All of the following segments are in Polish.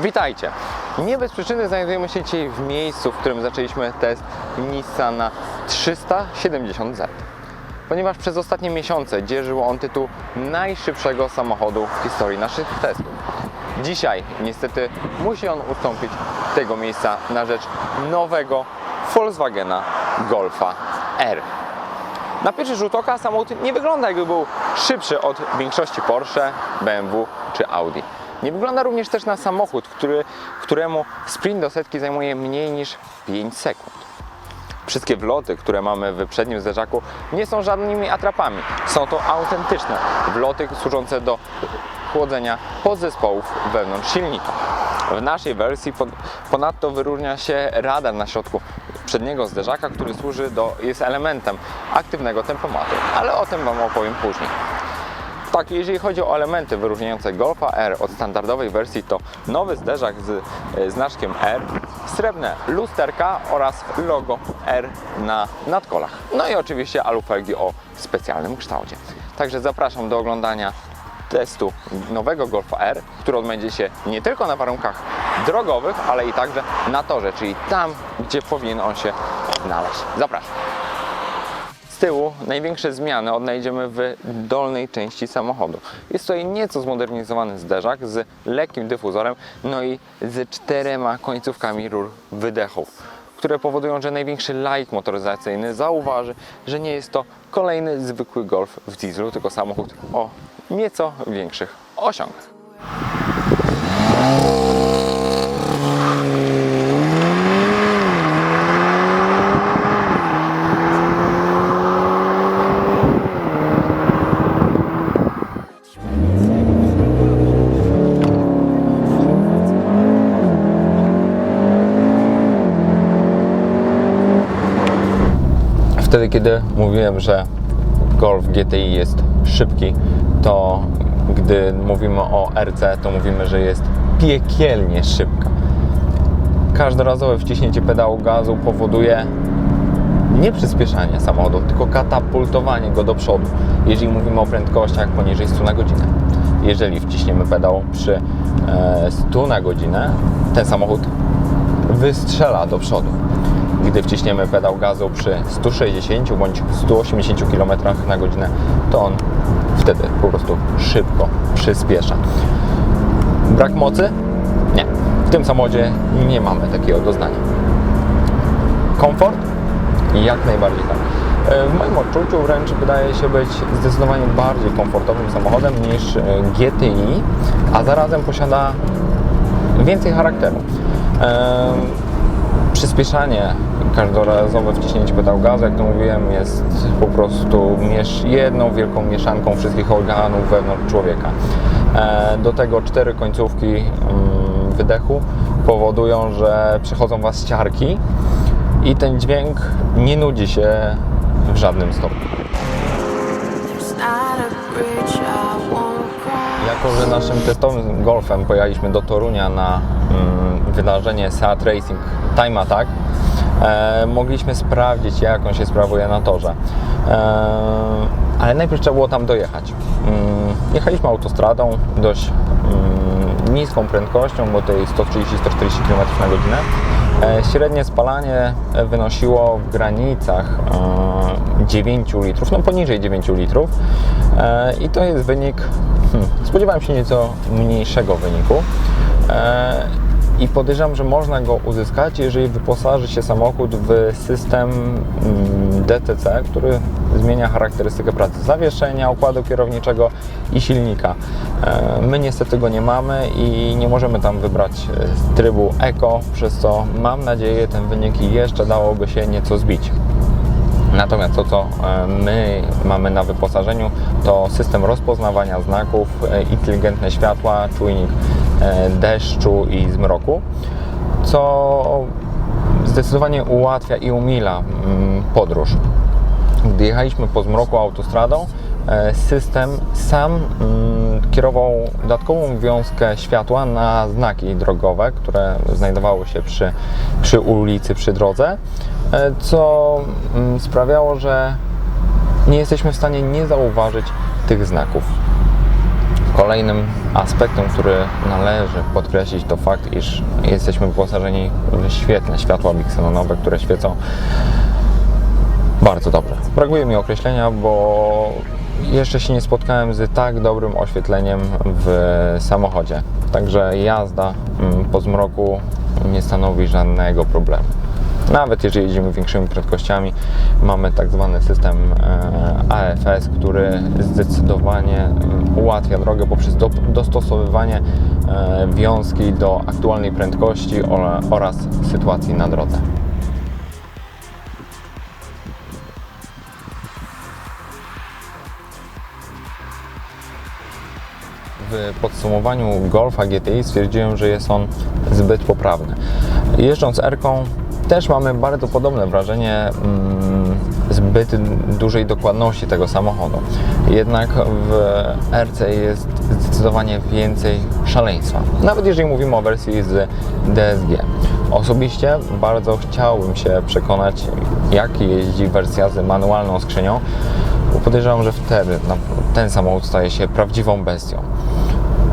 Witajcie! Nie bez przyczyny znajdujemy się dzisiaj w miejscu, w którym zaczęliśmy test Nissana 370Z. Ponieważ przez ostatnie miesiące dzierżył on tytuł najszybszego samochodu w historii naszych testów. Dzisiaj niestety musi on ustąpić tego miejsca na rzecz nowego Volkswagena Golfa R. Na pierwszy rzut oka samochód nie wygląda jakby był szybszy od większości Porsche, BMW czy Audi. Nie wygląda również też na samochód, który, któremu sprint do setki zajmuje mniej niż 5 sekund. Wszystkie wloty, które mamy w przednim zderzaku, nie są żadnymi atrapami. Są to autentyczne wloty służące do chłodzenia podzespołów wewnątrz silnika. W naszej wersji pon- ponadto wyróżnia się radar na środku przedniego zderzaka, który służy do, jest elementem aktywnego tempomatu, ale o tym Wam opowiem później. Tak, jeżeli chodzi o elementy wyróżniające Golfa R od standardowej wersji, to nowy zderzak z e, znaczkiem R, srebrne lusterka oraz logo R na nadkolach. No i oczywiście alufelgi o specjalnym kształcie. Także zapraszam do oglądania testu nowego Golfa R, który odbędzie się nie tylko na warunkach drogowych, ale i także na torze, czyli tam, gdzie powinien on się znaleźć. Zapraszam. Z tyłu największe zmiany odnajdziemy w dolnej części samochodu. Jest tutaj nieco zmodernizowany zderzak z lekkim dyfuzorem, no i z czterema końcówkami rur wydechów, które powodują, że największy light motoryzacyjny zauważy, że nie jest to kolejny zwykły Golf w dieslu, tylko samochód o nieco większych osiągach. Wtedy, kiedy mówiłem, że Golf GTI jest szybki, to gdy mówimy o RC, to mówimy, że jest piekielnie szybka. Każdorazowe wciśnięcie pedału gazu powoduje nie przyspieszanie samochodu, tylko katapultowanie go do przodu, jeżeli mówimy o prędkościach poniżej 100 na godzinę. Jeżeli wciśniemy pedał przy e, 100 na godzinę, ten samochód wystrzela do przodu. Gdy wciśniemy pedał gazu przy 160 bądź 180 km na godzinę, to on wtedy po prostu szybko przyspiesza. Brak mocy? Nie. W tym samochodzie nie mamy takiego doznania. Komfort? Jak najbardziej tak. E, W moim odczuciu wręcz wydaje się być zdecydowanie bardziej komfortowym samochodem niż e, GTI, a zarazem posiada więcej charakteru. E, Przyspieszanie, każdorazowe wciśnięcie pedału gazu, jak to mówiłem, jest po prostu jedną wielką mieszanką wszystkich organów wewnątrz człowieka. E, Do tego cztery końcówki mm, wydechu powodują, że przechodzą Was ciarki i ten dźwięk nie nudzi się w żadnym stopniu. Jako, że naszym testowym golfem pojechaliśmy do Torunia na mm, wydarzenie Seat Racing Time Attack, mogliśmy sprawdzić, jak on się sprawuje na torze. E, ale najpierw trzeba było tam dojechać. Mm, jechaliśmy autostradą dość mm, niską prędkością, bo jest 130-140 km na godzinę. E, średnie spalanie wynosiło w granicach e, 9 litrów, no poniżej 9 litrów. E, I to jest wynik, hmm, spodziewałem się nieco mniejszego wyniku. I podejrzewam, że można go uzyskać, jeżeli wyposaży się samochód w system mm, DTC, który zmienia charakterystykę pracy zawieszenia, układu kierowniczego i silnika. E, My niestety go nie mamy i nie możemy tam wybrać e, trybu Eco, przez co mam nadzieję ten wynik jeszcze dałoby się nieco zbić. Natomiast to, co e, my mamy na wyposażeniu, to system rozpoznawania znaków, e, inteligentne światła, czujnik e, deszczu i zmroku, co zdecydowanie ułatwia i umila mm, podróż. Gdy jechaliśmy po zmroku autostradą, system sam mm, kierował dodatkową wiązkę światła na znaki drogowe, które znajdowały się przy, przy ulicy, przy drodze, co mm, sprawiało, że nie jesteśmy w stanie nie zauważyć tych znaków. Kolejnym aspektem, który należy podkreślić, to fakt, iż jesteśmy wyposażeni w świetne światła bixenonowe, które świecą bardzo dobre. Brakuje mi określenia, bo jeszcze się nie spotkałem z tak dobrym oświetleniem w samochodzie. Także jazda mm, po zmroku nie stanowi żadnego problemu. Nawet jeżeli jedziemy większymi prędkościami, mamy tak zwany system e, AFS, który zdecydowanie mm, ułatwia drogę poprzez do, dostosowywanie e, wiązki do aktualnej prędkości ora- oraz sytuacji na drodze. W podsumowaniu Golfa GTI stwierdziłem, że jest on zbyt poprawny. Jeżdżąc R-ką też mamy bardzo podobne wrażenie mm, zbyt dużej dokładności tego samochodu. Jednak w RC jest zdecydowanie więcej szaleństwa. Nawet jeżeli mówimy o wersji z DSG. Osobiście bardzo chciałbym się przekonać, jak jeździ wersja z manualną skrzynią, bo podejrzewam, że wtedy ten samochód staje się prawdziwą bestią.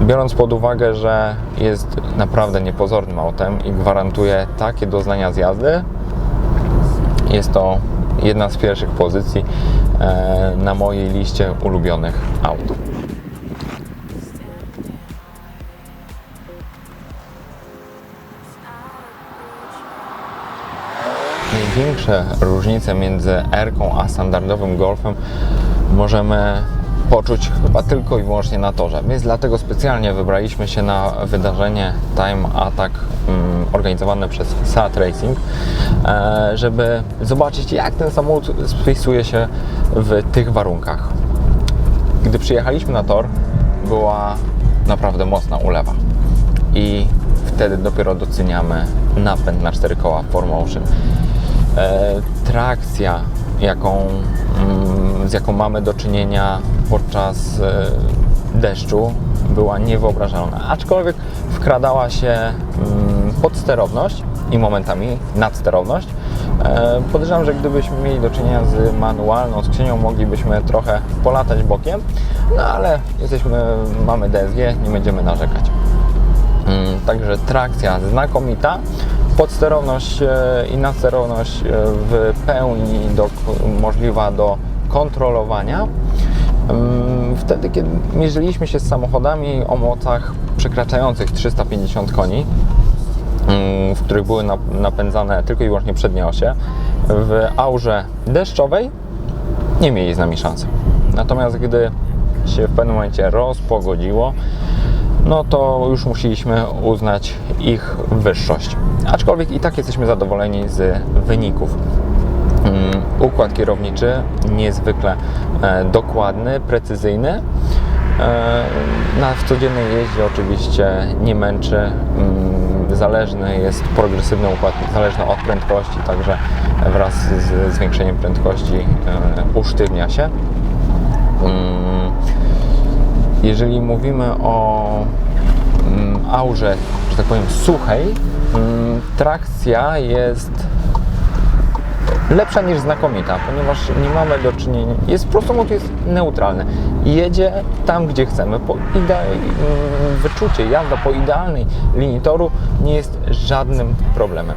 Biorąc pod uwagę, że jest naprawdę niepozornym autem i gwarantuje takie doznania z jazdy, jest to jedna z pierwszych pozycji e, na mojej liście ulubionych aut. Największe różnice między R-ką a standardowym Golfem możemy poczuć chyba tylko i wyłącznie na torze. Więc dlatego specjalnie wybraliśmy się na wydarzenie Time Attack mm, organizowane przez SAT Racing, e, żeby zobaczyć jak ten samochód spisuje się w tych warunkach. Gdy przyjechaliśmy na tor, była naprawdę mocna ulewa. I wtedy dopiero doceniamy napęd na cztery koła 4Motion. E, trakcja, jaką, mm, z jaką mamy do czynienia podczas e, deszczu, była niewyobrażalna. Aczkolwiek wkradała się mm, podsterowność i momentami nadsterowność. E, podejrzewam, że gdybyśmy mieli do czynienia z manualną skrzynią, moglibyśmy trochę polatać bokiem, no ale jesteśmy, mamy DSG, nie będziemy narzekać. Mm, Także trakcja znakomita, podsterowność e, i nadsterowność w pełni do, możliwa do kontrolowania. Wtedy, kiedy mierzyliśmy się z samochodami o mocach przekraczających 350 koni, w których były nap- napędzane tylko i wyłącznie przednie osie, w aurze deszczowej nie mieli z nami szansy. Natomiast gdy się w pewnym momencie rozpogodziło, no to już musieliśmy uznać ich wyższość. Aczkolwiek i tak jesteśmy zadowoleni z wyników. Układ kierowniczy niezwykle e, dokładny, precyzyjny. E, Na w codziennej jeździe oczywiście nie męczy. Mm, Zależny jest progresywny układ, zależny od prędkości, także wraz z zwiększeniem prędkości e, usztywnia się. Mm, jeżeli mówimy o mm, aurze, że tak powiem, suchej, trakcja jest lepsza niż znakomita, ponieważ nie mamy do czynienia, jest prostu jest neutralny. Jedzie tam, gdzie chcemy. Po ide- mm, wyczucie, jazda po idealnej linii toru nie jest żadnym problemem.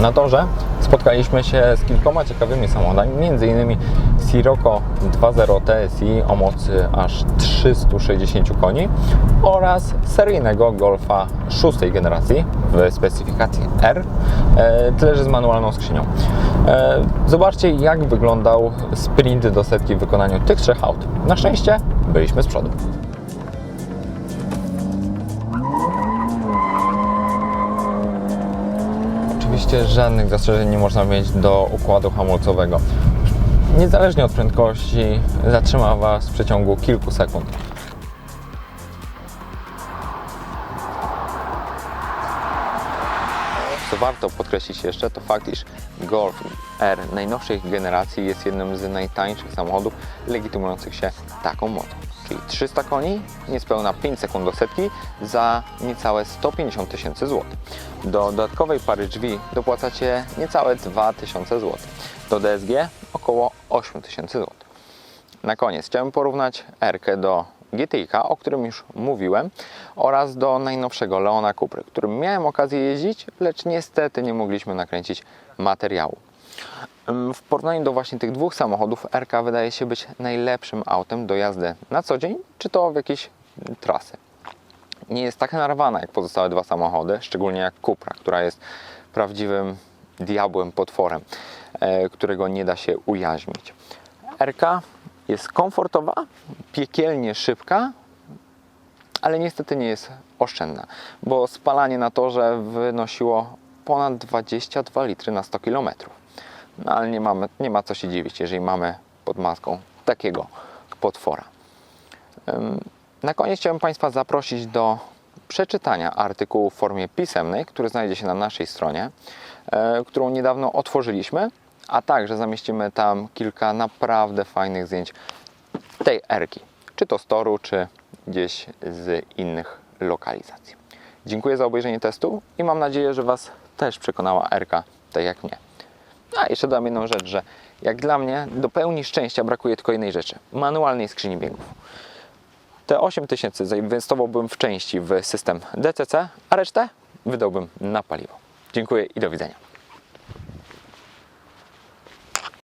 Na torze spotkaliśmy się z kilkoma ciekawymi samochodami, m.in. Sirocco 2.0 TSI o mocy aż 360 koni oraz seryjnego Golfa szóstej generacji w specyfikacji R, e, tyle że z manualną skrzynią. E, Zobaczcie jak wyglądał sprint do setki w wykonaniu tych trzech aut. Na szczęście byliśmy z przodu. Oczywiście żadnych zastrzeżeń nie można mieć do układu hamulcowego. Niezależnie od prędkości zatrzyma Was w przeciągu kilku sekund. Co warto podkreślić jeszcze, to fakt, iż Golf R najnowszej generacji jest jednym z najtańszych samochodów legitymujących się taką mocą. Czyli 300 koni, niespełna 5 sekund do setki za niecałe 150 tysięcy złotych. Do dodatkowej pary drzwi dopłacacie niecałe 2000 zł. Do DSG około 8 tysięcy złotych. Na koniec chciałem porównać R do GTI, o którym już mówiłem, oraz do najnowszego Leona Cupry, którym miałem okazję jeździć, lecz niestety nie mogliśmy nakręcić materiału. W porównaniu do właśnie tych dwóch samochodów, RK wydaje się być najlepszym autem do jazdy na co dzień, czy to w jakieś trasy. Nie jest tak narwana jak pozostałe dwa samochody, szczególnie jak Cupra, która jest prawdziwym diabłem, potworem, e, którego nie da się ujaźnić. RK jest komfortowa, piekielnie szybka, ale niestety nie jest oszczędna, bo spalanie na torze wynosiło ponad 22 litry na 100 km. No ale nie, mamy, nie ma co się dziwić, jeżeli mamy pod maską takiego potwora. Na koniec chciałbym Państwa zaprosić do przeczytania artykułu w formie pisemnej, który znajdzie się na naszej stronie, e, którą niedawno otworzyliśmy, a także zamieścimy tam kilka naprawdę fajnych zdjęć tej erki, czy to z toru, czy gdzieś z innych lokalizacji. Dziękuję za obejrzenie testu i mam nadzieję, że Was też przekonała erka, tak jak mnie. A jeszcze dodam jedną rzecz, że jak dla mnie do pełni szczęścia brakuje tylko jednej rzeczy manualnej skrzyni biegów. Te 8 tysięcy zainwestowałbym w części w system DCC, a resztę wydałbym na paliwo. Dziękuję i do widzenia.